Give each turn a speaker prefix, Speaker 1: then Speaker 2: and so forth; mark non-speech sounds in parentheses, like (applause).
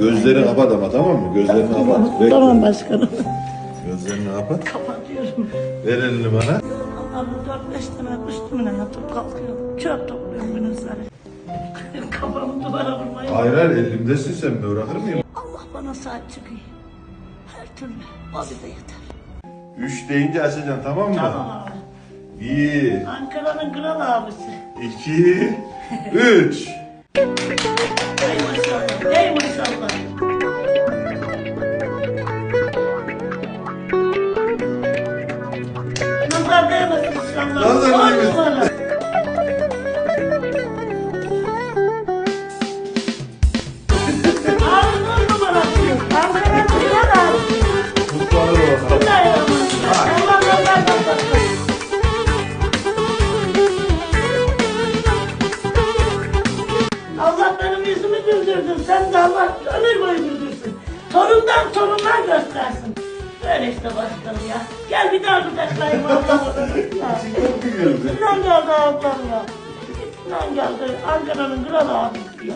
Speaker 1: Gözlerini kapat ama tamam mı? Gözlerini kapat. Bekle.
Speaker 2: Tamam başkanım.
Speaker 1: Gözlerini kapat.
Speaker 2: Kapatıyorum.
Speaker 1: Ver elini bana.
Speaker 2: Allah'ım dört beş tane üstümüne yatıp kalkıyorum. Çöp topluyorum günüzleri. (laughs) Kafamı duvara vurmayın.
Speaker 1: Hayır hayır elimdesin sen bırakır mıyım?
Speaker 2: Allah bana sahip çıkıyor. Her türlü. O bize yeter.
Speaker 1: Üç deyince açacaksın tamam mı?
Speaker 2: Tamam abi.
Speaker 1: Bir,
Speaker 2: Ankara'nın kral abisi.
Speaker 1: iki, üç. (laughs)
Speaker 2: Não programa que se chama Olho Humano. Güldürdün. Sen de Allah ömür boyu güldürsün. Torundan torunlar göstersin. Böyle işte başkanım ya. Gel bir daha kucaklayayım (laughs) ablamı.
Speaker 1: Çok.
Speaker 2: İçinden geldi ablam ya. İçinden geldi. Ankara'nın kral abisi ya.